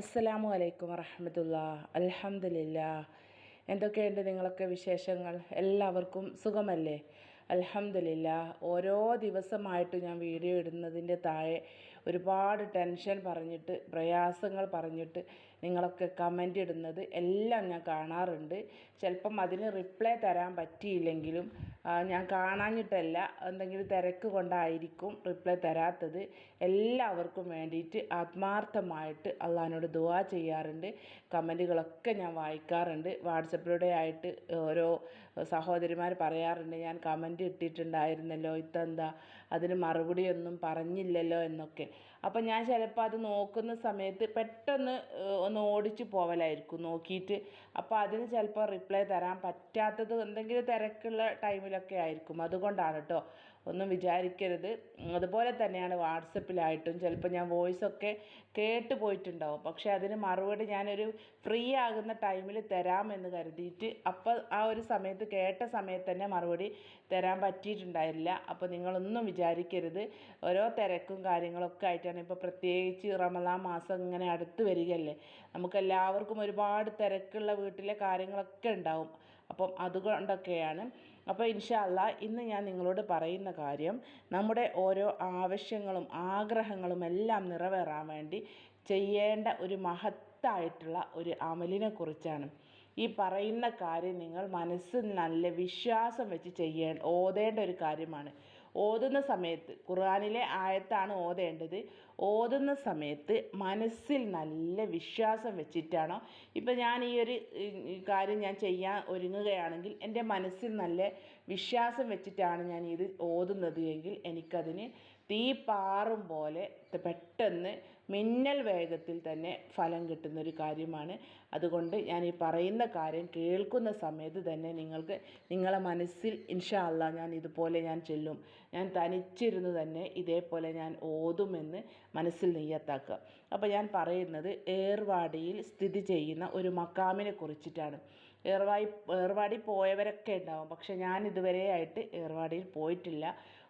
അസ്സലാമു അലൈക്കും വറഹമത്തുള്ള. അൽഹംദുലില്ല. എന്തൊക്കെയുണ്ട് നിങ്ങളൊക്കെ വിശേഷങ്ങൾ? എല്ലാവർക്കും സുഖമല്ലേ? അൽഹംദുലില്ല. ഓരോ ദിവസമായിട്ട് ഞാൻ വീഡിയോ ഇടുന്നതിന്റെ താഴെ ഒരുപാട് ടെൻഷൻ പറഞ്ഞിട്ട് പ്രയാസങ്ങൾ പറഞ്ഞിട്ട് നിങ്ങളൊക്കെ കമന്റ് ഇടുന്നത് എല്ലാം ഞാൻ കാണാറുണ്ട്. ചിലപ്പം അതിന് റിപ്ലൈ തരാൻ പറ്റിയില്ലെങ്കിലും ഞാൻ കാണാഞ്ഞിട്ടല്ല എന്തെങ്കിലും തിരക്ക് കൊണ്ടായിരിക്കും റിപ്ലൈ തരാത്തത്. എല്ലാവർക്കും വേണ്ടിയിട്ട് ആത്മാർത്ഥമായിട്ട് അള്ളഹാനോട് ദുആ ചെയ്യാറുണ്ട്. കമന്റുകളൊക്കെ ഞാൻ വായിക്കാറുണ്ട്. വാട്സപ്പിലൂടെ ആയിട്ട് ഓരോ സഹോദരിമാർ പറയാറുണ്ട് ഞാൻ കമന്റ് ഇട്ടിട്ടുണ്ടായിരുന്നല്ലോ ഇതെന്താ? അതിന് മറുപടിയൊന്നും പറഞ്ഞില്ലല്ലോ എന്നൊക്കെ. അപ്പം ഞാൻ ചിലപ്പോൾ അത് നോക്കുന്ന സമയത്ത് പെട്ടെന്ന് ഒന്ന് ഓടിച്ചു പോവലായിരിക്കും നോക്കിയിട്ട് അപ്പോൾ അതിന് ചിലപ്പോൾ റിപ്ലൈ തരാൻ പറ്റാത്തത് എന്തെങ്കിലും തിരക്കുള്ള ടൈമിലൊക്കെ ആയിരിക്കും. അതുകൊണ്ടാണ് കേട്ടോ ഒന്നും വിചാരിക്കരുത്. അതുപോലെ തന്നെയാണ് വാട്സപ്പിലായിട്ടും ചിലപ്പോൾ ഞാൻ വോയിസ് ഒക്കെ കേട്ട് പോയിട്ടുണ്ടാവും. പക്ഷേ അതിന് മറുപടി ഞാനൊരു ഫ്രീ ആകുന്ന ടൈമിൽ തരാമെന്ന് കരുതിയിട്ട് അപ്പോൾ ആ ഒരു സമയത്ത് കേട്ട സമയത്ത് തന്നെ മറുപടി തരാൻ പറ്റിയിട്ടുണ്ടായില്ല. അപ്പോൾ നിങ്ങളൊന്നും വിചാരിക്കരുത്. ഓരോ തിരക്കും കാര്യങ്ങളൊക്കെ ആയിട്ടാണ് ഇപ്പോൾ പ്രത്യേകിച്ച് റമദാൻ മാസം ഇങ്ങനെ അടുത്ത് വരികയല്ലേ. നമുക്കെല്ലാവർക്കും ഒരുപാട് തിരക്കുള്ള വീട്ടിലെ കാര്യങ്ങളൊക്കെ ഉണ്ടാവും. അപ്പം അതുകൊണ്ടൊക്കെയാണ് അപ്പോൾ ഇൻഷാല്ല ഇന്ന് ഞാൻ നിങ്ങളോട് പറയുന്ന കാര്യം നമ്മുടെ ഓരോ ആവശ്യങ്ങളും ആഗ്രഹങ്ങളും എല്ലാം നിറവേറാൻ വേണ്ടി ചെയ്യേണ്ട ഒരു മഹത്തായിട്ടുള്ള ഒരു അമലിനെ കുറിച്ചാണ്. ഈ പറയുന്ന കാര്യം നിങ്ങൾ മനസ്സിൽ നല്ല വിശ്വാസം വെച്ച് ചെയ്യേ ഓതേണ്ട ഒരു കാര്യമാണ്. ഓതുന്ന സമയത്ത് ഖുർആനിലെ ആയത്താണ് ഓതേണ്ടത്. ഓതുന്ന സമയത്ത് മനസ്സിൽ നല്ല വിശ്വാസം വെച്ചിട്ടാണോ? ഇപ്പം ഞാൻ ഈ ഒരു കാര്യം ഞാൻ ചെയ്യാൻ ഒരുങ്ങുകയാണെങ്കിൽ എന്റെ മനസ്സിൽ നല്ല വിശ്വാസം വെച്ചിട്ടാണ് ഞാൻ ഇത് ഓതുന്നത് എങ്കിൽ എനിക്കതിന് തീ പാറും പോലെ പെട്ടെന്ന് മിന്നൽ വേഗത്തിൽ തന്നെ ഫലം കിട്ടുന്ന ഒരു കാര്യമാണ്. അതുകൊണ്ട് ഞാൻ ഈ പറയുന്ന കാര്യം കേൾക്കുന്ന സമയത്ത് തന്നെ നിങ്ങൾക്ക് നിങ്ങളെ മനസ്സിൽ ഇൻഷാ അല്ലാ ഞാൻ ഇതുപോലെ ഞാൻ ചെല്ലും. ഞാൻ തനിച്ചിരുന്ന് തന്നെ ഇതേപോലെ ഞാൻ ഓതുമെന്ന് മനസ്സിൽ നെയ്യത്താക്കുക. അപ്പോൾ ഞാൻ പറയുന്നത് ഏർവാടിയിൽ സ്ഥിതി ചെയ്യുന്ന ഒരു മക്കാമിനെ കുറിച്ചിട്ടാണ്. ഏർവാടി ഏർവാടി പോയവരൊക്കെ ഉണ്ടാവും. പക്ഷെ ഞാൻ ഇതുവരെ ആയിട്ട് ഏർവാടിയിൽ പോയിട്ടില്ല.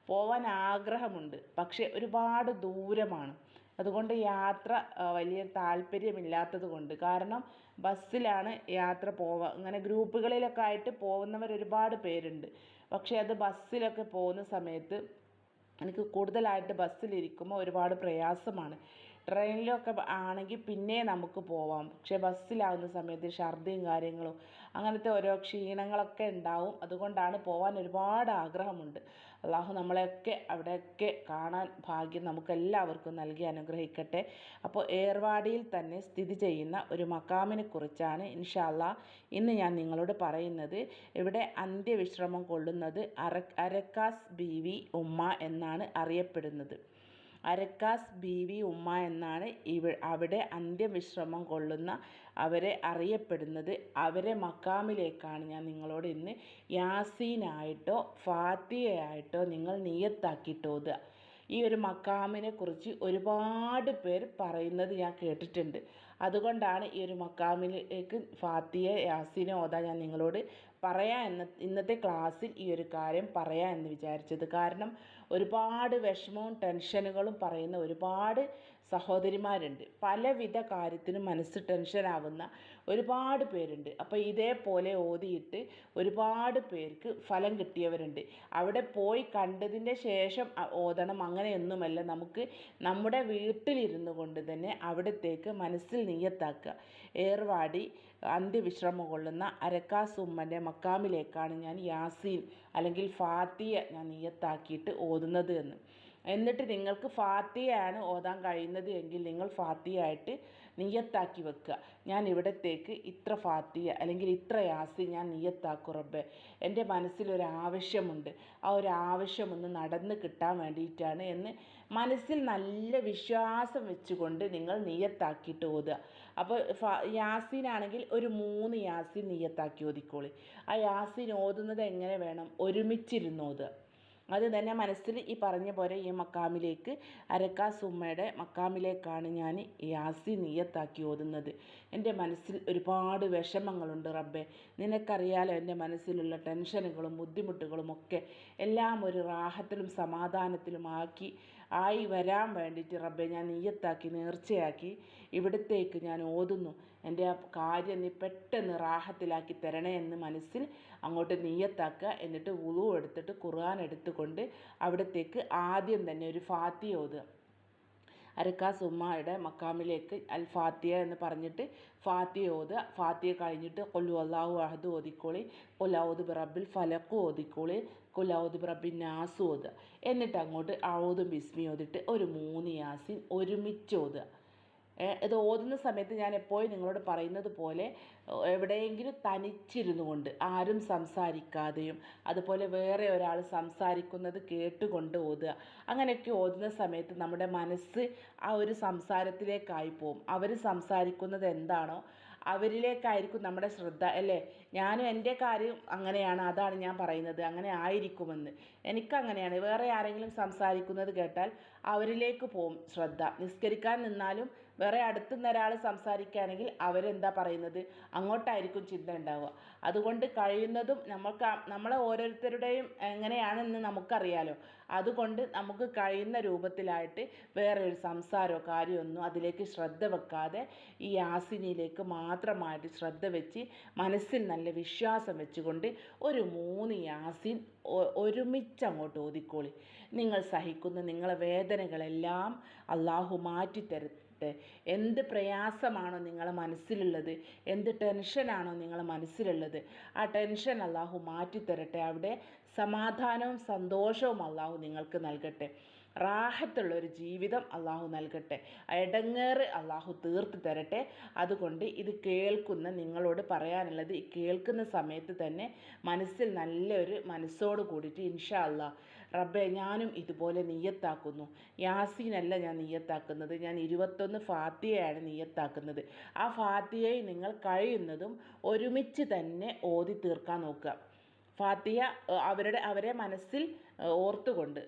പോവാൻ ആഗ്രഹമുണ്ട്. പക്ഷേ ഒരുപാട് ദൂരമാണ്. അതുകൊണ്ട് യാത്ര വലിയ താല്പര്യമില്ലാത്തത് കൊണ്ട്. കാരണം ബസ്സിലാണ് യാത്ര പോവുക ഇങ്ങനെ ഗ്രൂപ്പുകളിലൊക്കെ ആയിട്ട് പോകുന്നവർ ഒരുപാട് പേരുണ്ട്. പക്ഷേ അത് ബസ്സിലൊക്കെ പോകുന്ന സമയത്ത് എനിക്ക് കൂടുതലായിട്ട് ബസ്സിലിരിക്കുമ്പോൾ ഒരുപാട് പ്രയാസമാണ്. ട്രെയിനിലൊക്കെ ആണെങ്കിൽ പിന്നെ നമുക്ക് പോവാം. പക്ഷേ ബസ്സിലാവുന്ന സമയത്ത് ഛർദിയും കാര്യങ്ങളും അങ്ങനത്തെ ഓരോ ക്ഷീണങ്ങളൊക്കെ ഉണ്ടാവും. അതുകൊണ്ടാണ് പോവാൻ ഒരുപാട് ആഗ്രഹമുണ്ട്. അള്ളാഹു നമ്മളെയൊക്കെ അവിടെയൊക്കെ കാണാൻ ഭാഗ്യം നമുക്കെല്ലാവർക്കും നൽകി അനുഗ്രഹിക്കട്ടെ. അപ്പോൾ ഏർവാടിയിൽ തന്നെ സ്ഥിതി ചെയ്യുന്ന ഒരു മക്കാമിനെ കുറിച്ചാണ് ഇൻഷാല്ല ഇന്ന് ഞാൻ നിങ്ങളോട് പറയുന്നത്. ഇവിടെ അന്ത്യവിശ്രമം കൊള്ളുന്നത് അര അരക്കാസ് ബീവി ഉമ്മ എന്നാണ് അറിയപ്പെടുന്നത്. അരക്കാസ് ബീവി ഉമ്മ എന്നാണ് ഇവ അവിടെ അന്ത്യവിശ്രമം കൊള്ളുന്ന അവരെ അറിയപ്പെടുന്നത്. അവരെ മക്കാമിലേക്കാണ് ഞാൻ നിങ്ങളോട് ഇന്ന് യാസീനായിട്ടോ ഫാത്തിയായിട്ടോ നിങ്ങൾ നിയത്താക്കിയിട്ട് ഈ ഒരു മക്കാമിനെ കുറിച്ച് ഒരുപാട് പേർ പറയുന്നത് ഞാൻ കേട്ടിട്ടുണ്ട്. അതുകൊണ്ടാണ് ഈ ഒരു മക്കാമിലേക്ക് ഫാത്തിയ യാസീനെ ഓതാൻ ഞാൻ നിങ്ങളോട് പറയാം എന്ന ഇന്നത്തെ ക്ലാസ്സിൽ ഈ ഒരു കാര്യം പറയാ എന്ന് വിചാരിച്ചത്. കാരണം ഒരുപാട് വിഷമവും ടെൻഷനുകളും പറയുന്ന ഒരുപാട് സഹോദരിമാരുണ്ട്. പലവിധ കാര്യത്തിനും മനസ്സ് ടെൻഷനാവുന്ന ഒരുപാട് പേരുണ്ട്. അപ്പോൾ ഇതേപോലെ ഓതിയിട്ട് ഒരുപാട് പേർക്ക് ഫലം കിട്ടിയവരുണ്ട്. അവിടെ പോയി കണ്ടതിന്റെ ശേഷം ഓതണം അങ്ങനെയൊന്നുമല്ല. നമുക്ക് നമ്മുടെ വീട്ടിലിരുന്നു കൊണ്ട് തന്നെ അവിടത്തേക്ക് മനസ്സിൽ നീയത്താക്കുക ഏർവാടി അന്ത്യവിശ്രമം കൊള്ളുന്ന അരക്കാസുമ്മന്റെ മക്കാമിലേക്കാണ് ഞാൻ യാസീൻ അല്ലെങ്കിൽ ഫാത്തിയ ഞാൻ നീയത്താക്കിയിട്ട് ഓതുന്നത് എന്ന്. എന്നിട്ട് നിങ്ങൾക്ക് ഫാത്തിയാണ് ഓതാൻ കഴിയുന്നത് എങ്കിൽ നിങ്ങൾ ഫാത്തിയായിട്ട് നിയത്താക്കി വെക്കുക. ഞാൻ ഇവിടത്തേക്ക് ഇത്ര ഫാത്തിയ അല്ലെങ്കിൽ ഇത്ര യാസി ഞാൻ നിയത്താക്കും റബ്ബെ. എന്റെ മനസ്സിലൊരു ആവശ്യമുണ്ട്. ആ ഒരു ആവശ്യം ഒന്ന് നടന്ന് കിട്ടാൻ വേണ്ടിയിട്ടാണ് എന്ന് മനസ്സിൽ നല്ല വിശ്വാസം വെച്ചുകൊണ്ട് നിങ്ങൾ നിയത്താക്കിയിട്ട് ഓതുക. അപ്പോൾ ഫ യാസീനാണെങ്കിൽ ഒരു മൂന്ന് യാസീൻ നിയത്താക്കി ഓതിക്കോളി. ആ യാസീൻ ഓതുന്നത് എങ്ങനെ വേണം? ഒരുമിച്ചിരുന്ന് ഓതുക. അത് തന്നെ മനസ്സിൽ ഈ പറഞ്ഞ പോലെ ഈ മക്കാമിലേക്ക് അരക്കാസ് ഉമ്മയുടെ മക്കാമിലേക്കാണ് ഞാൻ യാസി നീയത്താക്കി ഓതുന്നത്. എന്റെ മനസ്സിൽ ഒരുപാട് വിഷമങ്ങളുണ്ട് റബ്ബെ. നിനക്കറിയാലോ എന്റെ മനസ്സിലുള്ള ടെൻഷനുകളും ബുദ്ധിമുട്ടുകളും ഒക്കെ എല്ലാം ഒരു റാഹത്തിലും സമാധാനത്തിലും ആക്കി ആയി വരാൻ വേണ്ടിയിട്ട് റബ്ബെ ഞാൻ നീയത്താക്കി നേർച്ചയാക്കി ഇവിടത്തേക്ക് ഞാൻ ഓതുന്നു. എന്റെ ആ കാര്യം നീ പെട്ടെന്ന് റാഹത്തിലാക്കി തരണേ എന്ന് മനസ്സിൽ അങ്ങോട്ട് നീയത്താക്കുക. എന്നിട്ട് ഉളു എടുത്തിട്ട് ഖുർആൻ എടുത്തുകൊണ്ട് അവിടത്തേക്ക് ആദ്യം തന്നെ ഒരു ഫാത്തി ഓതുക. അരക്കാ സുമ്മയുടെ മക്കാമിലേക്ക് അൽ ഫാത്തിയ എന്ന് പറഞ്ഞിട്ട് ഫാത്തിയ ഓതുക. ഫാത്തിയ കഴിഞ്ഞിട്ട് കൊല്ലു അള്ളാഹു അഹദ് ഓതിക്കോളി. കൊല്ലാവുദ് ബിറബിൽ ഫലക്കു ഓതിക്കോളി. കൊല്ലാവുദ് ബിറബിൻ നാസ് ഓതുക എന്നിട്ട് അങ്ങോട്ട് ഔദും ബിസ്മി ഓതിട്ട് ഒരു മൂന്ന് യാസിൻ ഒരുമിച്ച് ഓതുക. ഇത് ഓതുന്ന സമയത്ത് ഞാൻ എപ്പോഴും നിങ്ങളോട് പറയുന്നത് പോലെ എവിടെയെങ്കിലും തനിച്ചിരുന്നു കൊണ്ട് ആരും സംസാരിക്കാതെയും അതുപോലെ വേറെ ഒരാൾ സംസാരിക്കുന്നത് കേട്ടുകൊണ്ട് ഓതുക. അങ്ങനെയൊക്കെ ഓതുന്ന സമയത്ത് നമ്മുടെ മനസ്സ് ആ ഒരു സംസാരത്തിലേക്കായി പോകും അവർ സംസാരിക്കുന്നത് എന്താണോ അവരിലേക്കായിരിക്കും നമ്മുടെ ശ്രദ്ധ അല്ലേ? ഞാനും എന്റെ കാര്യം അങ്ങനെയാണ് അതാണ് ഞാൻ പറയുന്നത് അങ്ങനെ ആയിരിക്കുമെന്ന്. എനിക്കങ്ങനെയാണ്. വേറെ ആരെങ്കിലും സംസാരിക്കുന്നത് കേട്ടാൽ അവരിലേക്ക് പോകും ശ്രദ്ധ. നിസ്കരിക്കാൻ നിന്നാലും വേറെ അടുത്തുനിന്ന് ഒരാൾ സംസാരിക്കുകയാണെങ്കിൽ അവരെന്താ പറയുന്നത്? അങ്ങോട്ടായിരിക്കും ചിന്ത ഉണ്ടാവുക. അതുകൊണ്ട് കഴിയുന്നതും നമുക്ക് നമ്മളെ ഓരോരുത്തരുടെയും എങ്ങനെയാണെന്ന് നമുക്കറിയാലോ. അതുകൊണ്ട് നമുക്ക് കഴിയുന്ന രൂപത്തിലായിട്ട് വേറെ ഒരു സംസാരമോ കാര്യമൊന്നും അതിലേക്ക് ശ്രദ്ധ വെക്കാതെ ഈ ആസിനിയിലേക്ക് മാത്രമായിട്ട് ശ്രദ്ധ വെച്ച് മനസ്സിൽ നല്ല വിശ്വാസം വെച്ചുകൊണ്ട് ഒരു മൂന്ന് യാസിൻ ഒരുമിച്ച് അങ്ങോട്ട് ഓതിക്കോളി. നിങ്ങൾ സഹിക്കുന്ന നിങ്ങളെ വേദനകളെല്ലാം അള്ളാഹു മാറ്റിത്തരും. തരട്ടെ എന്ത് പ്രയാസമാണോ നിങ്ങളെ മനസ്സിലുള്ളത് എന്ത് ടെൻഷനാണോ നിങ്ങളെ മനസ്സിലുള്ളത് ആ ടെൻഷൻ അള്ളാഹു മാറ്റിത്തരട്ടെ. അവിടെ സമാധാനവും സന്തോഷവും അള്ളാഹു നിങ്ങൾക്ക് നൽകട്ടെ. റാഹത്തുള്ള ഒരു ജീവിതം അള്ളാഹു നൽകട്ടെ. ഇടങ്ങേറ് അള്ളാഹു തീർത്ത് തരട്ടെ. അതുകൊണ്ട് ഇത് കേൾക്കുന്ന നിങ്ങളോട് പറയാനുള്ളത് ഈ കേൾക്കുന്ന സമയത്ത് തന്നെ മനസ്സിൽ നല്ലൊരു മനസ്സോട് കൂടിയിട്ട് ഇൻഷാ അള്ളാഹ് റബ്ബെ ഞാനും ഇതുപോലെ നീയത്താക്കുന്നു. യാസീനല്ല ഞാൻ നീയത്താക്കുന്നത്. ഞാൻ ഇരുപത്തൊന്ന് ഫാത്തിയയാണ് നീയത്താക്കുന്നത്. ആ ഫാത്തിയയെ നിങ്ങൾ കഴിയുന്നതും ഒരുമിച്ച് തന്നെ ഓതി തീർക്കാൻ നോക്കുക. ഫാത്തിയ അവരുടെ അവരെ മനസ്സിൽ ഓർത്തുകൊണ്ട്.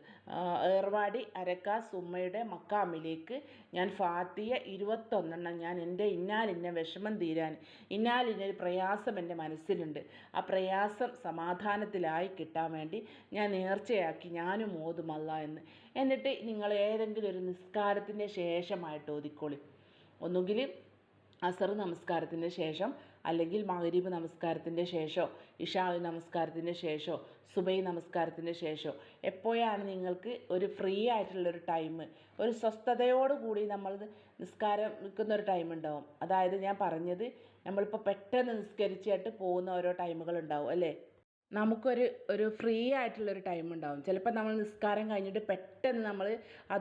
ഏർവാടി അരക്കാസ് ഉമ്മയുടെ മക്കാമിലേക്ക് ഞാൻ ഫാത്തിയ ഇരുപത്തൊന്നെണ്ണം ഞാൻ എന്റെ ഇന്നാലിന്ന വിഷമം തീരാൻ ഇന്നാലിന്ന പ്രയാസം എന്റെ മനസ്സിലുണ്ട്. ആ പ്രയാസം സമാധാനത്തിലായി കിട്ടാൻ വേണ്ടി ഞാൻ നേർച്ചയാക്കി ഞാനും ഓതുമല്ല എന്ന്. എന്നിട്ട് നിങ്ങൾ ഏതെങ്കിലും ഒരു നിസ്കാരത്തിന്റെ ശേഷമായിട്ട് ഓതിക്കോളി. ഒന്നുകിൽ അസർ നമസ്കാരത്തിന് ശേഷം അല്ലെങ്കിൽ മഗ്രിബ് നമസ്കാരത്തിന്റെ ശേഷമോ ഇഷാ നമസ്കാരത്തിന്റെ ശേഷമോ സുബൈ നമസ്കാരത്തിന്റെ ശേഷമോ എപ്പോഴാണ് നിങ്ങൾക്ക് ഒരു ഫ്രീ ആയിട്ടുള്ള ഒരു ടൈം ഒരു സ്വസ്ഥതയോട് കൂടി നമ്മൾ നിസ്കാരം നിൽക്കുന്ന ഒരു ടൈം ഉണ്ടാവും അതായത് ഞാൻ പറഞ്ഞത് നമ്മളിപ്പോൾ പെട്ടെന്ന് നിസ്കരിച്ചിട്ട് പോകുന്ന ഓരോ ടൈമുകൾ ഉണ്ടാവും അല്ലേ? നമുക്കൊരു ഒരു ഫ്രീ ആയിട്ടുള്ളൊരു ടൈം ഉണ്ടാവും. ചിലപ്പോൾ നമ്മൾ നിസ്കാരം കഴിഞ്ഞിട്ട് പെട്ടെന്ന് നമ്മൾ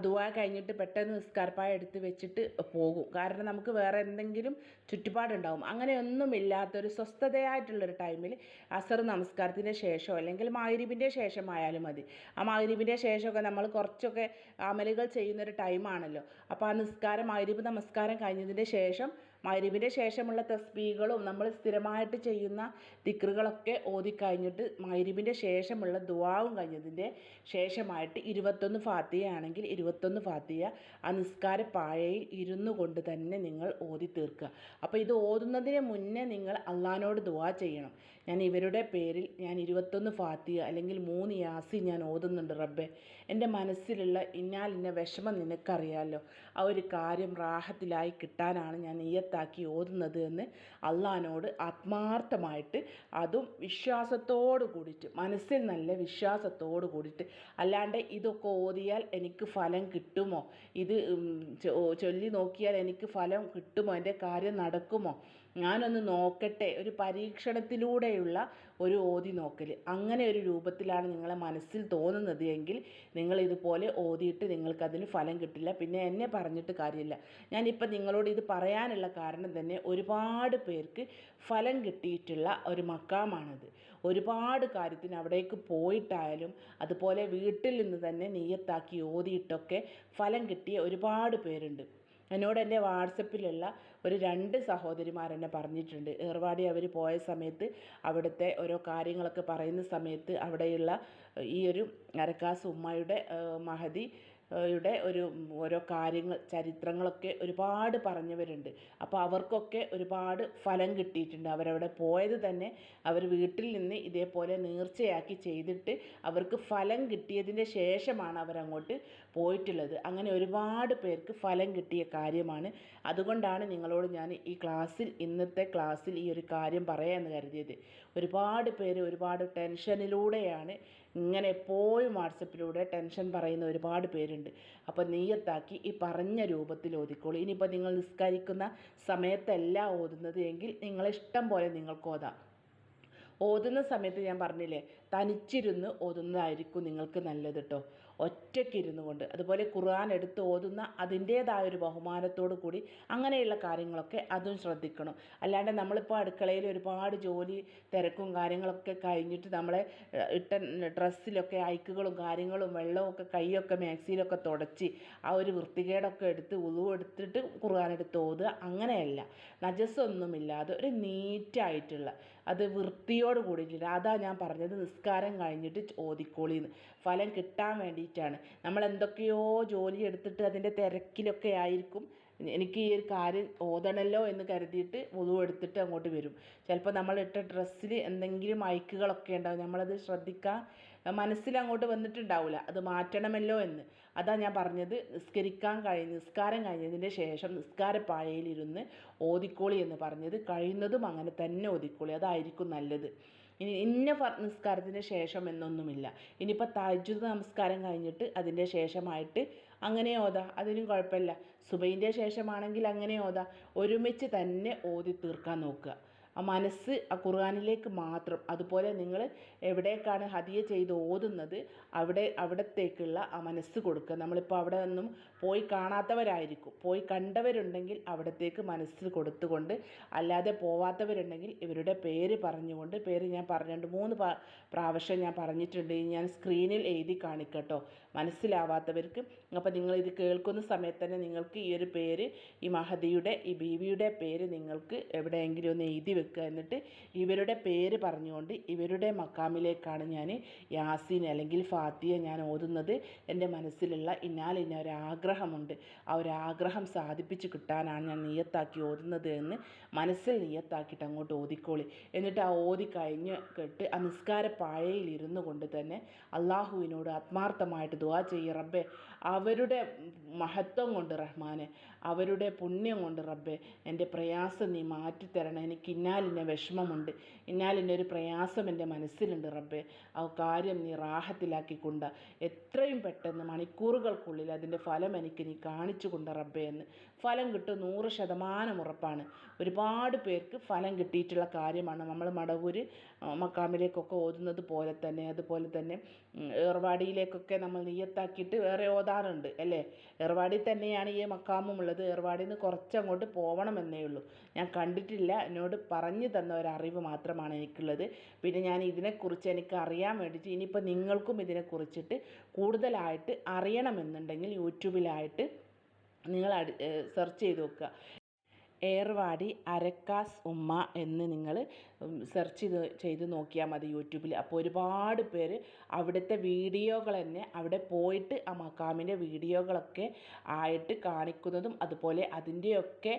ദുആ കഴിഞ്ഞിട്ട് പെട്ടെന്ന് നിസ്കാരപ്പായ എടുത്ത് വെച്ചിട്ട് പോകും. കാരണം നമുക്ക് വേറെ എന്തെങ്കിലും ചുറ്റുപാടുണ്ടാവും. അങ്ങനെയൊന്നും ഇല്ലാത്തൊരു സ്വസ്ഥതയായിട്ടുള്ളൊരു ടൈമിൽ അസർ നമസ്കാരത്തിന്റെ ശേഷമോ അല്ലെങ്കിൽ മാഗ്രിബിന്റെ ശേഷമായാലും മതി. ആ മാഗ്രിബിന്റെ ശേഷമൊക്കെ നമ്മൾ കുറച്ചൊക്കെ അമലുകൾ ചെയ്യുന്നൊരു ടൈമാണല്ലോ അപ്പോൾ ആ നിസ്കാരം മാഗ്രിബ് നമസ്കാരം കഴിഞ്ഞതിന്റെ ശേഷം മഗ്രിബിന്റെ ശേഷമുള്ള തസ്ബീഹുകളും നമ്മൾ സ്ഥിരമായിട്ട് ചെയ്യുന്ന ദിക്റുകളൊക്കെ ഓതിക്കഴിഞ്ഞിട്ട് മരുവിന്റെ ശേഷമുള്ള ദുആവും കഴിഞ്ഞതിന്റെ ശേഷമായിട്ട് ഇരുപത്തൊന്ന് ഫാത്തിയ ആണെങ്കിൽ ഇരുപത്തൊന്ന് ഫാത്തിയ ആ നിസ്കാര പായയിൽ ഇരുന്നു കൊണ്ട് തന്നെ നിങ്ങൾ ഓതി തീർക്കുക അപ്പോൾ ഇത് ഓതുന്നതിന് മുന്നേ നിങ്ങൾ അള്ളഹാനോട് ദുആ ചെയ്യണം. ഞാൻ ഇവരുടെ പേരിൽ ഞാൻ ഇരുപത്തൊന്ന് ഫാത്തിയ അല്ലെങ്കിൽ മൂന്ന് യാസി ഞാൻ ഓതുന്നുണ്ട് റബ്ബെ. എന്റെ മനസ്സിലുള്ള ഇന്നാൽ ഇന്ന വിഷമം നിനക്കറിയാമല്ലോ ആ ഒരു കാര്യം റാഹത്തിലായി കിട്ടാനാണ് ഞാൻ നീയത്താക്കി ഓതുന്നത് എന്ന് അള്ളഹാനോട് ആത്മാർത്ഥമായിട്ട് അതും വിശ്വാസത്തോട് കൂടിയിട്ട് മനസ്സിൽ നല്ല വിശ്വാസത്തോട് കൂടിയിട്ട് അല്ലാണ്ട് ഇതൊക്കെ ഓതിയാൽ എനിക്ക് ഫലം കിട്ടുമോ? ഇത് ചൊല്ലി നോക്കിയാൽ എനിക്ക് ഫലം കിട്ടുമോ? എന്റെ കാര്യം നടക്കുമോ? ഞാനൊന്ന് നോക്കട്ടെ. ഒരു പരീക്ഷണത്തിലൂടെയുള്ള ഒരു ഓതി നോക്കൽ അങ്ങനെ ഒരു രൂപത്തിലാണ് നിങ്ങളെ മനസ്സിൽ തോന്നുന്നത് എങ്കിൽ നിങ്ങൾ ഇതുപോലെ ഓതിയിട്ട് നിങ്ങൾക്കതിന് ഫലം കിട്ടില്ല. പിന്നെ എന്നെ പറഞ്ഞിട്ട് കാര്യമില്ല. ഞാനിപ്പോൾ നിങ്ങളോട് ഇത് പറയാനുള്ള കാരണം തന്നെ ഒരുപാട് പേർക്ക് ഫലം കിട്ടിയിട്ടുള്ള ഒരു മക്കാമാണത്. ഒരുപാട് കാര്യത്തിന് അവിടേക്ക് പോയിട്ടായാലും അതുപോലെ വീട്ടിൽ നിന്ന് തന്നെ നെയ്യത്താക്കി ഓതിയിട്ടൊക്കെ ഫലം കിട്ടിയ ഒരുപാട് പേരുണ്ട്. എന്നോട് എന്റെ വാട്സപ്പിലുള്ള ഒരു രണ്ട് സഹോദരിമാർ എന്നെ പറഞ്ഞിട്ടുണ്ട്. ഏർവാടി അവർ പോയ സമയത്ത് അവിടുത്തെ ഓരോ കാര്യങ്ങളൊക്കെ പറയുന്ന സമയത്ത് അവിടെയുള്ള ഈ ഒരു അരക്കാസ് ഉമ്മയുടെ മഹതി യുടെ ഒരു ഓരോ കാര്യങ്ങൾ ചരിത്രങ്ങളൊക്കെ ഒരുപാട് പറഞ്ഞവരുണ്ട്. അപ്പോൾ അവർക്കൊക്കെ ഒരുപാട് ഫലം കിട്ടിയിട്ടുണ്ട്. അവരവിടെ പോയത് തന്നെ അവർ വീട്ടിൽ നിന്ന് ഇതേപോലെ നേർച്ചയാക്കി ചെയ്തിട്ട് അവർക്ക് ഫലം കിട്ടിയതിന്റെ ശേഷമാണ് അവരങ്ങോട്ട് പോയിട്ടുള്ളത്. അങ്ങനെ ഒരുപാട് പേർക്ക് ഫലം കിട്ടിയ കാര്യമാണ്. അതുകൊണ്ടാണ് നിങ്ങളോട് ഞാൻ ഈ ക്ലാസ്സിൽ ഇന്നത്തെ ക്ലാസ്സിൽ ഈ ഒരു കാര്യം പറയാമെന്ന് കരുതിയത്. ഒരുപാട് പേര് ഒരുപാട് ടെൻഷനിലൂടെയാണ് ഇങ്ങനെ എപ്പോഴും വാട്സപ്പിലൂടെ ടെൻഷൻ പറയുന്ന ഒരുപാട് പേരുണ്ട്. അപ്പോൾ നീയത്താക്കി ഈ പറഞ്ഞ രൂപത്തിൽ ഓതിക്കോളൂ. ഇനിയിപ്പോൾ നിങ്ങൾ നിസ്കരിക്കുന്ന സമയത്തല്ല ഓതുന്നത് എങ്കിൽ നിങ്ങളിഷ്ടം പോലെ നിങ്ങൾക്ക് ഓതാം. ഓതുന്ന സമയത്ത് ഞാൻ പറഞ്ഞില്ലേ തനിച്ചിരുന്ന് ഓതുന്നതായിരിക്കും നിങ്ങൾക്ക് നല്ലത് കേട്ടോ ഒറ്റയ്ക്കിരുന്നു കൊണ്ട്. അതുപോലെ ഖുർആൻ എടുത്ത് ഓതുന്ന അതിന്റേതായ ഒരു ബഹുമാനത്തോടു കൂടി അങ്ങനെയുള്ള കാര്യങ്ങളൊക്കെ അതും ശ്രദ്ധിക്കണം. അല്ലാണ്ട് നമ്മളിപ്പോൾ അടുക്കളയിൽ ഒരുപാട് ജോലി തിരക്കും കാര്യങ്ങളൊക്കെ കഴിഞ്ഞിട്ട് നമ്മളെ ഇട്ട ഡ്രസ്സിലൊക്കെ അയക്കുകളും കാര്യങ്ങളും വെള്ളവും ഒക്കെ കൈയൊക്കെ മാക്സിയിലൊക്കെ തുടച്ച് ആ ഒരു വൃത്തികേടൊക്കെ എടുത്ത് ഉളു എടുത്തിട്ട് ഖുർആൻ എടുത്ത് ഓതുക അങ്ങനെയല്ല. നജസ്സൊന്നുമില്ലാതെ ഒരു നീറ്റായിട്ടുള്ള അത് വൃത്തിയോട് കൂടിയിട്ടില്ല. അതാ ഞാൻ പറഞ്ഞത് നിസ്കാരം കഴിഞ്ഞിട്ട് ഓതിക്കോളിന്ന് ഫലം കിട്ടാൻ വേണ്ടിയിട്ടാണ്. നമ്മൾ എന്തൊക്കെയോ ജോലി എടുത്തിട്ട് അതിന്റെ തിരക്കിലൊക്കെ ആയിരിക്കും. എനിക്ക് ഈ ഒരു കാര്യം ഓതണല്ലോ എന്ന് കരുതിയിട്ട് വുളു എടുത്തിട്ട് അങ്ങോട്ട് വരും. ചിലപ്പോൾ നമ്മൾ ഇട്ട ഡ്രസ്സിൽ എന്തെങ്കിലും അയക്കുകളൊക്കെ ഉണ്ടാവും. നമ്മളത് ശ്രദ്ധിക്കാൻ മനസ്സിൽ അങ്ങോട്ട് വന്നിട്ടുണ്ടാവില്ല. അത് മാറ്റണമല്ലോ എന്ന്. അതാ ഞാൻ പറഞ്ഞത് നിസ്കരിക്കാൻ കഴിഞ്ഞ് നിസ്കാരം കഴിഞ്ഞതിന് ശേഷം നിസ്കാരപ്പായയിലിരുന്ന് ഓതിക്കോളി എന്ന് പറഞ്ഞത് കഴിയുന്നതും അങ്ങനെ തന്നെ ഓതിക്കോളി. അതായിരിക്കും നല്ലത്. ഇനി ഇന്ന നിസ്കാരത്തിന് ശേഷം എന്നൊന്നുമില്ല. ഇനിയിപ്പോൾ താജ്ജുദ് നമസ്കാരം കഴിഞ്ഞിട്ട് അതിന്റെ ശേഷമായിട്ട് അങ്ങനെ ഓതാം. അതിനും കുഴപ്പമില്ല. സുബൈന്റെ ശേഷമാണെങ്കിൽ അങ്ങനെ ഓതാം. ഒരുമിച്ച് തന്നെ ഓതി തീർക്കാൻ നോക്കുക. ആ മനസ്സ് ആ ഖുർആനിലേക്ക് മാത്രം. അതുപോലെ നിങ്ങൾ എവിടേക്കാണ് ഹദിയ ചെയ്ത് ഓതുന്നത് അവിടെ അവിടത്തേക്കുള്ള ആ മനസ്സ് കൊടുക്കുക. നമ്മളിപ്പോൾ അവിടെ ഒന്നും പോയി കാണാത്തവരായിരിക്കും. പോയി കണ്ടവരുണ്ടെങ്കിൽ അവിടത്തേക്ക് മനസ്സ് കൊടുത്തുകൊണ്ട് അല്ലാതെ പോവാത്തവരുണ്ടെങ്കിൽ ഇവരുടെ പേര് പറഞ്ഞുകൊണ്ട് പേര് ഞാൻ പറഞ്ഞിട്ടുണ്ട് മൂന്ന് പ്രാവശ്യം ഞാൻ പറഞ്ഞിട്ടുണ്ട്. ഞാൻ സ്ക്രീനിൽ എഴുതി കാണിക്കട്ടോ. മനസ്സിലാവാത്തവർക്ക്. അപ്പോൾ ഇത് കേൾക്കുന്ന സമയത്ത് തന്നെ നിങ്ങൾക്ക് ഈ ഒരു പേര് ഈ മഹദിയുടെ ഈ ബീവിയുടെ പേര് നിങ്ങൾക്ക് എവിടെയെങ്കിലും ഒന്ന് എഴുതി വെക്കുക എന്നിട്ട് ഇവരുടെ പേര് പറഞ്ഞുകൊണ്ട് ഇവരുടെ മക്കാമിലേക്കാണ് ഞാൻ യാസീൻ അല്ലെങ്കിൽ ഫാത്തിയ ഞാൻ ഓതുന്നത്. എന്റെ മനസ്സിലുള്ള ഇന്നാൽ ഇന്ന ഒരാഗ്രഹമുണ്ട്. ആ ഒരു ആഗ്രഹം സാധിപ്പിച്ച് കിട്ടാനാണ് ഞാൻ നീയത്താക്കി ഓതുന്നത് എന്ന് മനസ്സിൽ നീയത്താക്കിയിട്ട് അങ്ങോട്ട് ഓതിക്കോളി. എന്നിട്ട് ആ ഓതി കഴിഞ്ഞ് കെട്ട് ആ നിസ്കാര പാഴയിൽ ഇരുന്നു കൊണ്ട് തന്നെ അള്ളാഹുവിനോട് ആത്മാർത്ഥമായിട്ട് ദുആ ചെയ്യ റബ്ബെ അവരുടെ മഹത്വം കൊണ്ട് റഹ്മാനെ അവരുടെ പുണ്യം കൊണ്ട് റബ്ബെ എന്റെ പ്രയാസം നീ മാറ്റിത്തരണം. എനിക്ക് ഇന്നാലിന്റെ വിഷമമുണ്ട്. ഇന്നാലിന്റെ ഒരു പ്രയാസം എന്റെ മനസ്സിലുണ്ട് റബ്ബെ. ആ കാര്യം നീ റാഹത്തിലാക്കി കൊണ്ട എത്രയും പെട്ടെന്ന് മണിക്കൂറുകൾക്കുള്ളിൽ അതിന്റെ ഫലം എനിക്ക് നീ കാണിച്ചു കൊണ്ട റബ്ബെ എന്ന്. ഫലം കിട്ടും നൂറ് ശതമാനം ഉറപ്പാണ്. ഒരുപാട് പേർക്ക് ഫലം കിട്ടിയിട്ടുള്ള കാര്യമാണ്. നമ്മൾ മടവൂര് മക്കാമിലേക്കൊക്കെ ഓതുന്നത് പോലെ തന്നെ അതുപോലെ തന്നെ ഏർവാടിയിലേക്കൊക്കെ നമ്മൾ നീയത്താക്കിയിട്ട് വേറെ ഓതാറുണ്ട് അല്ലേ? ഏർവാടി തന്നെയാണ് ഈ മക്കാമും ഉള്ളത് ഏർവാടിയിൽ നിന്ന് കുറച്ചങ്ങോട്ട് പോകണമെന്നേ ഉള്ളൂ. ഞാൻ കണ്ടിട്ടില്ല. എന്നോട് പറഞ്ഞു തന്ന ഒരു അറിവ് മാത്രമാണ് എനിക്കുള്ളത്. പിന്നെ ഞാൻ ഇതിനെക്കുറിച്ച് എനിക്ക് അറിയാൻ വേണ്ടിയിട്ട് ഇനിയിപ്പോൾ നിങ്ങൾക്കും ഇതിനെക്കുറിച്ചിട്ട് കൂടുതലായിട്ട് അറിയണമെന്നുണ്ടെങ്കിൽ യൂട്യൂബിലായിട്ട് നിങ്ങൾ സെർച്ച് ചെയ്ത് നോക്കുക. ഏർവാടി അരക്കാസ് ഉമ്മ എന്ന് നിങ്ങൾ സെർച്ച് ചെയ്ത് ചെയ്ത് നോക്കിയാൽ മതി യൂട്യൂബിൽ. അപ്പോൾ ഒരുപാട് പേര് അവിടുത്തെ വീഡിയോകൾ തന്നെ അവിടെ പോയിട്ട് ആ മക്കാമിന്റെ വീഡിയോകളൊക്കെ ആയിട്ട് കാണിക്കുന്നതും അതുപോലെ അതിന്റെയൊക്കെ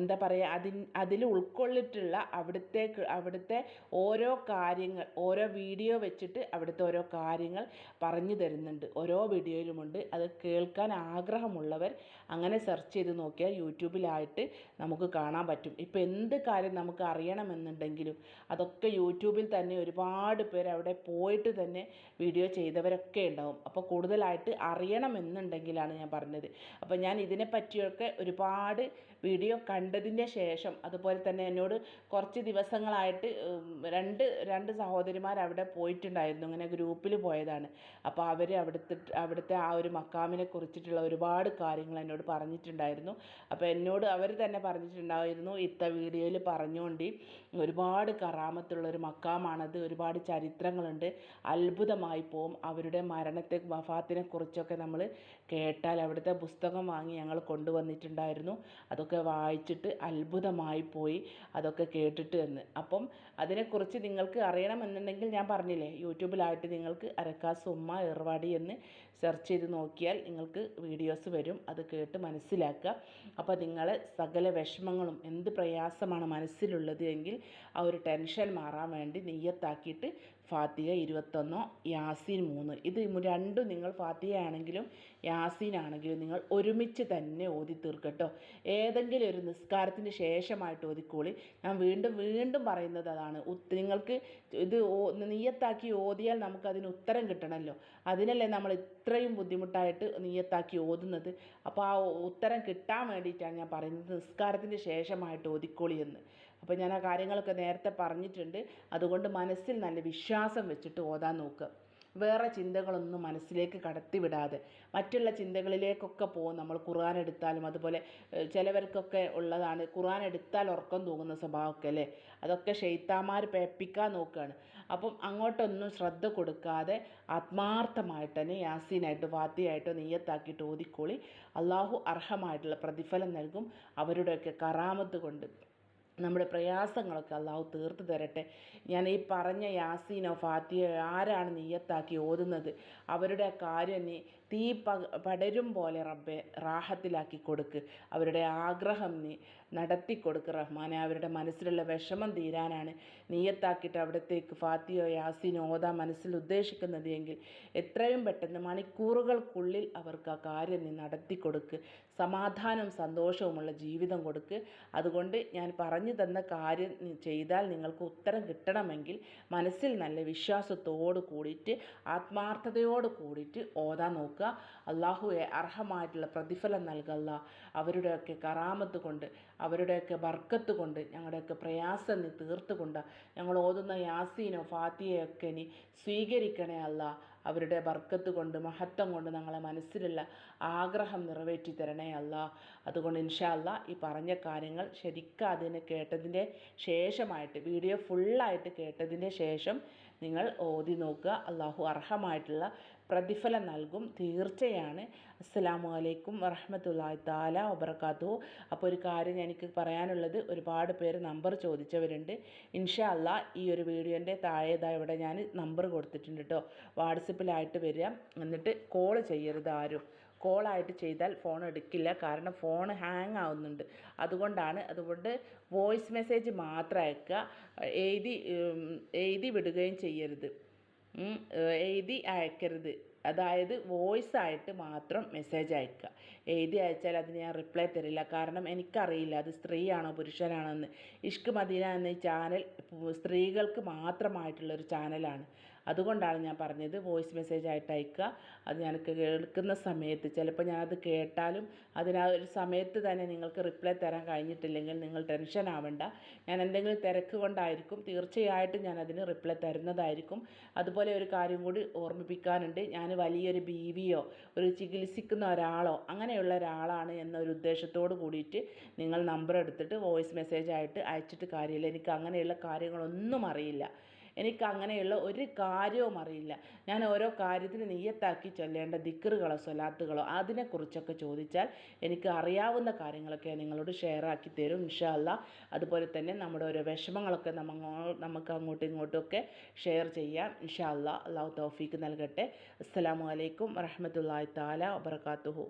എന്താ പറയുക അതിൻ അതിൽ ഉൾക്കൊള്ളിട്ടുള്ള അവിടുത്തെ അവിടുത്തെ ഓരോ കാര്യങ്ങൾ ഓരോ വീഡിയോ വെച്ചിട്ട് അവിടുത്തെ ഓരോ കാര്യങ്ങൾ പറഞ്ഞു തരുന്നുണ്ട്. ഓരോ വീഡിയോയിലുമുണ്ട്. അത് കേൾക്കാൻ ആഗ്രഹമുള്ളവർ അങ്ങനെ സെർച്ച് ചെയ്ത് നോക്കിയാൽ യൂട്യൂബിലായിട്ട് നമുക്ക് കാണാൻ പറ്റും. ഇപ്പോൾ എന്ത് കാര്യം നമുക്ക് അറിയണമെന്നുണ്ടെങ്കിലും അതൊക്കെ യൂട്യൂബിൽ തന്നെ ഒരുപാട് പേര് അവിടെ പോയിട്ട് തന്നെ വീഡിയോ ചെയ്തവരൊക്കെ ഉണ്ടാവും. അപ്പോൾ കൂടുതലായിട്ട് അറിയണമെന്നുണ്ടെങ്കിലാണ് ഞാൻ പറഞ്ഞത്. അപ്പോൾ ഞാൻ ഇതിനെ പറ്റിയൊക്കെ ഒരുപാട് വീഡിയോ കണ്ടതിന്റെ ശേഷം അതുപോലെ തന്നെ എന്നോട് കുറച്ച് ദിവസങ്ങളായിട്ട് രണ്ട് രണ്ട് സഹോദരിമാർ അവിടെ പോയിട്ടുണ്ടായിരുന്നു. ഇങ്ങനെ ഗ്രൂപ്പിൽ പോയതാണ്. അപ്പോൾ അവർ അവിടുത്തെ അവിടുത്തെ ആ ഒരു മക്കാമിനെ കുറിച്ചിട്ടുള്ള ഒരുപാട് കാര്യങ്ങൾ എന്നോട് പറഞ്ഞിട്ടുണ്ടായിരുന്നു. അപ്പോൾ എന്നോട് അവർ തന്നെ പറഞ്ഞിട്ടുണ്ടായിരുന്നു ഇത്ത വീഡിയോയിൽ പറഞ്ഞുകൊണ്ട് ഒരുപാട് കറാമത്തുള്ള ഒരു മക്കാമാണത് ഒരുപാട് ചരിത്രങ്ങളുണ്ട്. അത്ഭുതമായി പോവും. അവരുടെ മരണത്തെ വഫാത്തിനെ കുറിച്ചൊക്കെ നമ്മൾ കേട്ടാൽ അവിടുത്തെ പുസ്തകം വാങ്ങി ഞങ്ങൾ കൊണ്ടുവന്നിട്ടുണ്ടായിരുന്നു. അതൊക്കെ വായിച്ചിട്ട് അത്ഭുതമായി പോയി അതൊക്കെ കേട്ടിട്ട് എന്ന്. അപ്പം അതിനെക്കുറിച്ച് നിങ്ങൾക്ക് അറിയണമെന്നുണ്ടെങ്കിൽ ഞാൻ പറഞ്ഞില്ലേ യൂട്യൂബിലായിട്ട് നിങ്ങൾക്ക് അരക്കാസ് ഉമ്മ ഏർവാടി എന്ന് സെർച്ച് ചെയ്ത് നോക്കിയാൽ നിങ്ങൾക്ക് വീഡിയോസ് വരും അത് കേട്ട് മനസ്സിലാക്കുക. അപ്പോൾ നിങ്ങൾ സകല വിഷമങ്ങളും എന്ത് പ്രയാസമാണ് മനസ്സിലുള്ളത് എങ്കിൽ ആ ഒരു ടെൻഷൻ മാറാൻ വേണ്ടി നെയ്യത്താക്കിയിട്ട് ഫാത്തിക ഇരുപത്തൊന്നോ യാസീൻ മൂന്ന്. ഇത് രണ്ടും നിങ്ങൾ ഫാത്തിക ആണെങ്കിലും യാസീൻ ആണെങ്കിലും നിങ്ങൾ ഒരുമിച്ച് തന്നെ ഓതി തീർക്കട്ടോ. ഏതെങ്കിലും ഒരു നിസ്കാരത്തിന് ശേഷമായിട്ട് ഓതിക്കോളി. ഞാൻ വീണ്ടും വീണ്ടും പറയുന്നത് അതാണ്. നിങ്ങൾക്ക് ഇത് നീയത്താക്കി ഓതിയാൽ നമുക്കതിന് ഉത്തരം കിട്ടണമല്ലോ അതിനല്ലേ നമ്മൾ ഇത്രയും ബുദ്ധിമുട്ടായിട്ട് നീയത്താക്കി ഓതുന്നത്. അപ്പോൾ ആ ഉത്തരം കിട്ടാൻ വേണ്ടിയിട്ടാണ് ഞാൻ പറയുന്നത്. നിസ്കാരത്തിന്റെ ശേഷമായിട്ട് ഓതിക്കോളി എന്ന്. അപ്പോൾ ഞാൻ ആ കാര്യങ്ങളൊക്കെ നേരത്തെ പറഞ്ഞിട്ടുണ്ട്. അതുകൊണ്ട് മനസ്സിൽ നല്ല വിശ്വാസം വെച്ചിട്ട് ഓതാൻ നോക്കുക വേറെ ചിന്തകളൊന്നും മനസ്സിലേക്ക് കടത്തിവിടാതെ മറ്റുള്ള ചിന്തകളിലേക്കൊക്കെ പോകും നമ്മൾ ഖുർആൻ എടുത്താലും അതുപോലെ ചിലവർക്കൊക്കെ ഉള്ളതാണ്. ഖുർആൻ എടുത്താൽ ഉറക്കം തൂങ്ങുന്ന സ്വഭാവമൊക്കെ അല്ലേ? അതൊക്കെ ഷെയ്ത്താമാർ പേപ്പിക്കാൻ നോക്കുകയാണ് അപ്പം അങ്ങോട്ടൊന്നും ശ്രദ്ധ കൊടുക്കാതെ ആത്മാർത്ഥമായിട്ട് തന്നെ യാസീനായിട്ട് വാത്തിയായിട്ടോ നെയ്യത്താക്കിയിട്ട് ഓതിക്കോളി. അള്ളാഹു അർഹമായിട്ടുള്ള പ്രതിഫലം നൽകും അവരുടെയൊക്കെ കറാമത്ത് കൊണ്ട്. നമ്മുടെ പ്രയാസങ്ങളൊക്കെ അള്ളാഹു തീർത്തു തരട്ടെ. ഞാൻ ഈ പറഞ്ഞ യാസീനോ ഫാത്തിയോ ആരാണ് നീയത്താക്കി ഓതുന്നത്? അവരുടെ കാര്യം നീ തീ പടരും പോലെ റബ്ബെ റാഹത്തിലാക്കി കൊടുക്ക്. അവരുടെ ആഗ്രഹം നീ നടത്തി കൊടുക്ക് റഹ്മാനെ. അവരുടെ മനസ്സിലുള്ള വിഷമം തീരാനാണ് നീയത്താക്കിയിട്ട് അവിടത്തേക്ക് ഫാത്തിയോ യാസീനോ ഓതാ മനസ്സിൽ ഉദ്ദേശിക്കുന്നത് എങ്കിൽ എത്രയും പെട്ടെന്ന് മണിക്കൂറുകൾക്കുള്ളിൽ അവർക്ക് ആ കാര്യം നീ നടത്തി കൊടുക്ക്. സമാധാനവും സന്തോഷവുമുള്ള ജീവിതം കൊടുക്ക്. അതുകൊണ്ട് ഞാൻ പറഞ്ഞു തന്ന കാര്യം ചെയ്താൽ നിങ്ങൾക്ക് ഉത്തരം കിട്ടണമെങ്കിൽ മനസ്സിൽ നല്ല വിശ്വാസത്തോട് കൂടിയിട്ട് ആത്മാർത്ഥതയോട് കൂടിയിട്ട് ഓതാൻ നോക്കുക അള്ളാഹുവെ അർഹമായിട്ടുള്ള പ്രതിഫലം നൽകല്ല അവരുടെയൊക്കെ കറാമത്ത് കൊണ്ട് അവരുടെയൊക്കെ ബർക്കത്ത് കൊണ്ട് ഞങ്ങളുടെയൊക്കെ പ്രയാസം നീ തീർത്തുകൊണ്ട് ഞങ്ങൾ ഓതുന്ന യാസീനോ ഫാത്തിയയൊക്കെ നീ സ്വീകരിക്കണേ അല്ല അവരുടെ ബർക്കത്ത് കൊണ്ട് മഹത്വം കൊണ്ട് ഞങ്ങളെ മനസ്സിലുള്ള ആഗ്രഹം നിറവേറ്റി തരണേ അല്ല അതുകൊണ്ട് ഇൻഷാല്ല ഈ പറഞ്ഞ കാര്യങ്ങൾ ശരിക്കും അതിനെ കേട്ടതിന്റെ ശേഷമായിട്ട് വീഡിയോ ഫുള്ളായിട്ട് കേട്ടതിന്റെ ശേഷം നിങ്ങൾ ഓതി നോക്കുക. അള്ളാഹു അർഹമായിട്ടുള്ള പ്രതിഫലം നൽകും. തീർച്ചയാണ്. അസ്സലാമു അലൈക്കും വറഹമത്തല്ലാഹി താല വബർക്കാത്തു അപ്പോൾ ഒരു കാര്യം എനിക്ക് പറയാനുള്ളത്. ഒരുപാട് പേര് നമ്പർ ചോദിച്ചവരുണ്ട്. ഇൻഷാ അല്ല ഈ ഒരു വീഡിയോന്റെ താഴേതാ ഇവിടെ ഞാൻ നമ്പർ കൊടുത്തിട്ടുണ്ട് കേട്ടോ. വാട്സപ്പിലായിട്ട് വരിക. എന്നിട്ട് കോൾ ചെയ്യരുത് ആരും. കോളായിട്ട് ചെയ്താൽ ഫോൺ എടുക്കില്ല. കാരണം ഫോൺ ഹാങ് ആവുന്നുണ്ട്. അതുകൊണ്ടാണ് അതുകൊണ്ട് വോയിസ് മെസ്സേജ് മാത്രം അയക്കുക. എഴുതി എഴുതി വിടുകയും ചെയ്യരുത്. എഴുതി അയക്കരുത്. അതായത് വോയിസ് ആയിട്ട് മാത്രം മെസ്സേജ് അയക്കുക. എഴുതി അയച്ചാൽ അതിന് ഞാൻ റിപ്ലൈ തരില്ല. കാരണം എനിക്കറിയില്ല അത് സ്ത്രീയാണോ പുരുഷനാണോ എന്ന്. ഇഷ്ക് മദീന എന്ന ചാനൽ സ്ത്രീകൾക്ക് മാത്രമായിട്ടുള്ളൊരു ചാനലാണ്. അതുകൊണ്ടാണ് ഞാൻ പറഞ്ഞത് വോയിസ് മെസ്സേജ് ആയിട്ട് അയക്കുക. അത് ഞാൻ കേൾക്കുന്ന സമയത്ത് ചിലപ്പോൾ ഞാനത് കേട്ടാലും അതിന് ഒരു സമയത്ത് തന്നെ നിങ്ങൾക്ക് റിപ്ലൈ തരാൻ കഴിഞ്ഞിട്ടില്ലെങ്കിൽ നിങ്ങൾ ടെൻഷൻ ആവണ്ട. ഞാൻ എന്തെങ്കിലും തിരക്ക് കൊണ്ടായിരിക്കും തീർച്ചയായിട്ടും ഞാൻ അതിന് റിപ്ലൈ തരുന്നതായിരിക്കും. അതുപോലെ ഒരു കാര്യം കൂടി ഓർമ്മിപ്പിക്കാനുണ്ട്. ഞാൻ വലിയൊരു ബീവിയോ ഒരു ചികിത്സിക്കുന്ന ഒരാളോ അങ്ങനെയുള്ള ഒരാളാണ് എന്നൊരു ഉദ്ദേശത്തോട് കൂടിയിട്ട് നിങ്ങൾ നമ്പർ എടുത്തിട്ട് വോയിസ് മെസ്സേജ് ആയിട്ട് അയച്ചിട്ട് കാര്യമില്ല. എനിക്ക് അങ്ങനെയുള്ള കാര്യങ്ങളൊന്നും അറിയില്ല. എനിക്ക് അങ്ങനെയുള്ള ഒരു കാര്യവും അറിയില്ല. ഞാൻ ഓരോ കാര്യത്തിന് നീയത്താക്കി ചൊല്ലേണ്ട ദിക്കറുകളോ സ്വലാത്തുകളോ അതിനെക്കുറിച്ചൊക്കെ ചോദിച്ചാൽ എനിക്ക് അറിയാവുന്ന കാര്യങ്ങളൊക്കെ നിങ്ങളോട് ഷെയർ ആക്കി തരും ഇൻഷാ അല്ല അതുപോലെ തന്നെ നമ്മുടെ ഓരോ വിഷമങ്ങളൊക്കെ നമ്മ നമുക്ക് അങ്ങോട്ടും ഇങ്ങോട്ടും ഒക്കെ ഷെയർ ചെയ്യാം ഇൻഷാ അല്ല അള്ളാഹു തൗഫീക്ക് നൽകട്ടെ. അസ്സലാമു അലൈക്കും വറഹമത്തല്ലാഹി താല വബർക്കാത്തുഹു